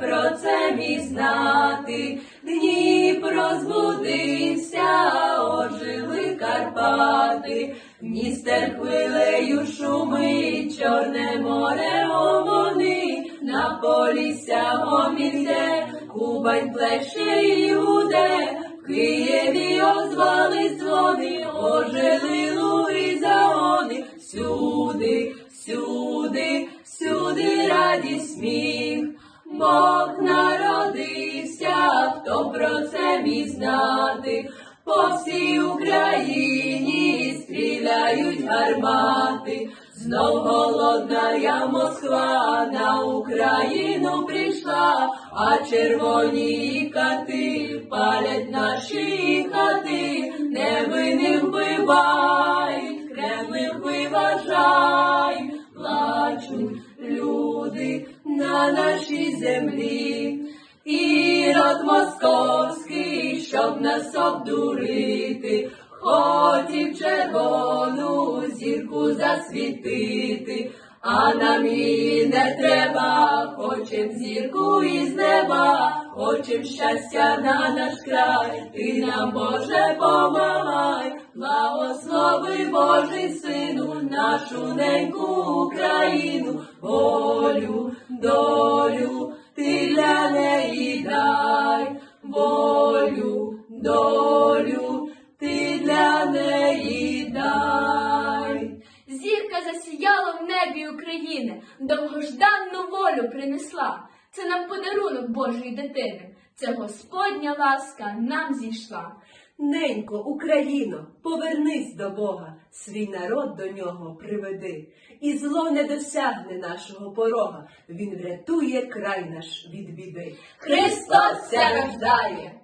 про це міг знати. Дніпро збудився, ожили Карпати, Дністер хвилею шумить, Чорне море гомони, на полісся гомінде, Кубань плеще і гуде, Києві озвали дзвони, ожили луги загони, всюди, всюди, всюди радість сміх. Бог народився, хто про це міг знати, по всій Україні стріляють гармати, знов голодна я Москва на Україну прийшла, а червоні кати палять наші хати, невинних вбивай, кремних виважай, плачуть люди на нашій землі. Ірод московський, щоб нас обдурити, хотів червону зірку засвітити, а нам її не треба, хочем зірку із неба, хочем щастя на наш край, ти нам Боже помагай, благослови Божий сину, нашу неньку Україну, волю, долю, ти для неї дай, волю, долю, ти для неї дай. Зірка засіяла в небі України, довгожданну волю принесла. Це нам подарунок Божої дитини. Це Господня ласка нам зійшла. Ненько, Україно, повернись до Бога, свій народ до нього приведи, і зло не досягне нашого порога, він врятує край наш від біди. Христос рождає!